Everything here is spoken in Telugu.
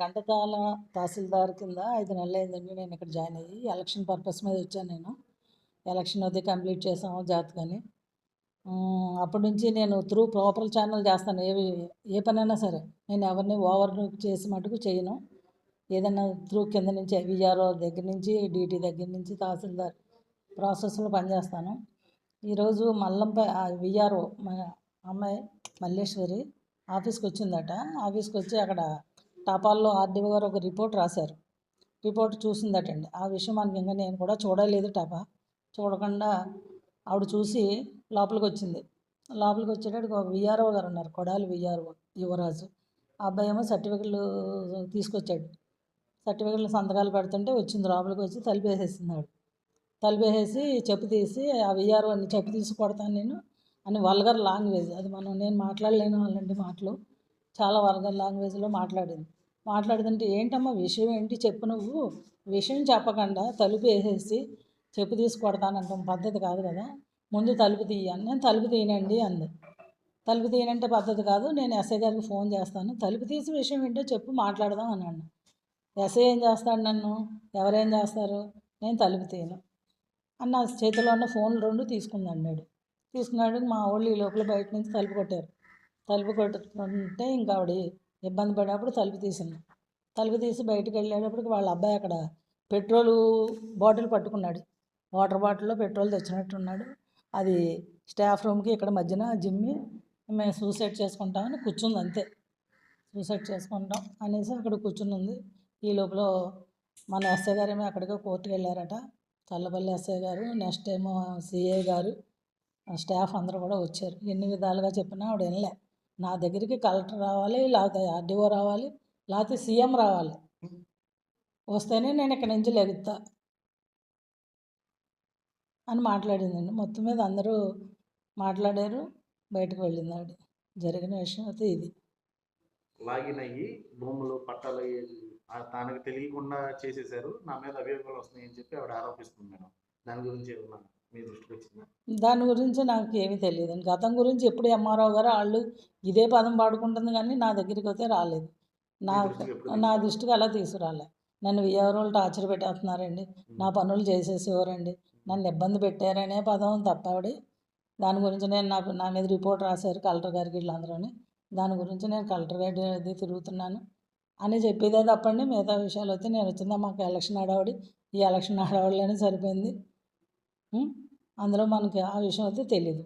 గంటతాల తహసీల్దార్ కింద ఐదు నెలలు అయిందండి నేను ఇక్కడ జాయిన్ అయ్యి. ఎలక్షన్ పర్పస్ మీద వచ్చాను నేను. ఎలక్షన్ అది కంప్లీట్ చేసాము జాతకని. అప్పటి నుంచి నేను త్రూ ప్రాపర్ ఛానల్ చేస్తాను. ఏవి ఏ పనైనా సరే నేను ఎవరిని ఓవర్ చేసి మటుకు చేయను. ఏదైనా త్రూ కింద నుంచి విఆర్ఓ దగ్గర నుంచి డీటీ దగ్గర నుంచి తహసీల్దార్ ప్రాసెస్లో పనిచేస్తాను. ఈరోజు మల్లంపై విఆర్ఓ మా అమ్మాయి మల్లేశ్వరి ఆఫీస్కి వచ్చిందట. ఆఫీస్కి వచ్చి అక్కడ టపాల్లో ఆర్డీఓ గారు ఒక రిపోర్ట్ రాశారు. రిపోర్ట్ చూసిందటండి. ఆ విషయం అనుకంగా నేను కూడా చూడలేదు టపా. చూడకుండా ఆవిడ చూసి లోపలికి వచ్చింది. లోపలికి వచ్చేటప్పుడు ఒక విఆర్ఓ గారు ఉన్నారు. కొడాలి విఆర్ఓ యువరాజు. ఆ అబ్బాయి ఏమో సర్టిఫికెట్లు తీసుకొచ్చాడు. సర్టిఫికెట్లు సంతకాలు పెడుతుంటే వచ్చింది. లోపలికి వచ్చి తలిపేసేసింది ఆవిడ. తలిపేసేసి చెప్పు తీసి ఆ విఆర్ఓని చెప్పు తీసి కొడతాను నేను అని వల్గర్ లాంగ్వేజ్. అది మనం నేను మాట్లాడలేను అలాంటి మాటలు. చాలా వల్గర్ లాంగ్వేజ్లో మాట్లాడింది. మాట్లాడుతుంటే ఏంటమ్మా విషయం ఏంటి చెప్పు నువ్వు? విషయం చెప్పకుండా తలుపు వేసేసి చెప్పు తీసి కొడతానంటాం పద్ధతి కాదు కదా. ముందు తలుపు తీయాను నేను తలుపు తీయనండి అంది. తలుపు తీయనంటే పద్ధతి కాదు. నేను ఎస్ఐ గారికి ఫోన్ చేస్తాను. తలుపు తీసి విషయం ఏంటో చెప్పు మాట్లాడదాం అన్నాడు. ఎస్ఐ ఏం చేస్తాడు నన్ను? ఎవరేం చేస్తారు? నేను తలుపు తీయను అన్న చేతిలో ఉన్న ఫోన్ రెండు తీసుకుంది అన్నాడు తీసుకున్నాడు మా వాళ్ళు ఈ లోపల బయట నుంచి తలుపు కొట్టారు. తలుపు కొట్టుకుంటే ఇంకా ఆవిడ ఇబ్బంది పడేటప్పుడు తలుపు తీసింది. తలుపు తీసి బయటకు వెళ్ళేటప్పటికి వాళ్ళ అబ్బాయి అక్కడ పెట్రోలు బాటిల్ పట్టుకున్నాడు. వాటర్ బాటిల్లో పెట్రోల్ తెచ్చినట్టున్నాడు. అది స్టాఫ్ రూమ్కి ఇక్కడ మధ్యన జిమ్మి మేము సూసైడ్ చేసుకుంటామని కూర్చుంది అంతే. సూసైడ్ చేసుకుంటాం అనేసి అక్కడ కూర్చుని ఉంది. ఈ లోపల మన ఎస్ఐ గారేమో అక్కడికి కోర్టుకు వెళ్ళారట. చల్లపల్లి ఎస్ఐ గారు నెక్స్ట్ ఏమో సిఐ గారు స్టాఫ్ అందరూ కూడా వచ్చారు. ఎన్ని విధాలుగా చెప్పినా ఆవిడ వినలే. నా దగ్గరికి కలెక్టర్ రావాలి లేకపోతే ఆర్డీఓ రావాలి లేకపోతే సీఎం రావాలి. వస్తేనే నేను ఇక్కడి నుంచి లెగుతా అని మాట్లాడిందండి. మొత్తం మీద అందరూ మాట్లాడారు బయటకు వెళ్ళింది ఆవిడ జరిగిన విషయం అయితే ఇది. లాగిన్ అయ్యి భూములు పట్టాలు తనకు తెలియకుండా చేసేసారు నా మీద అభియోగాలు వస్తున్నాయని చెప్పి ఆవిడ ఆరోపిస్తుంది మేడం. దాని గురించి ఏమన్నా మీ దృష్టికి వచ్చిందా? దాని గురించి నాకు ఏమీ తెలియదు. గతం గురించి ఎప్పుడు ఎంఆర్ఓ గారు వాళ్ళు ఇదే పదం పాడుకుంటుంది కానీ నా దగ్గరికి అయితే రాలేదు. నా నా దృష్టికి అలా తీసుకురాలే. నన్ను విఆర్ఓలు టార్చర్ పెట్టేస్తున్నారండి. నా పనులు చేసేసేవారండి. నన్ను ఇబ్బంది పెట్టారనే పదం తప్ప ఆవిడ దాని గురించి నేను నాకు నా మీద రిపోర్ట్ రాశారు కలెక్టర్ గారికి వీళ్ళందరూని. దాని గురించి నేను కలెక్టర్ గారి అది తిరుగుతున్నాను. అని చెప్పేదే తప్పండి. మిగతా విషయాలు అయితే నేను వచ్చిందా మాకు ఎలక్షన్ హడావుడి. ఈ ఎలక్షన్ హడావుడిలోనే సరిపోయింది? అందులో మనకి ఆ విషయం అయితే తెలియదు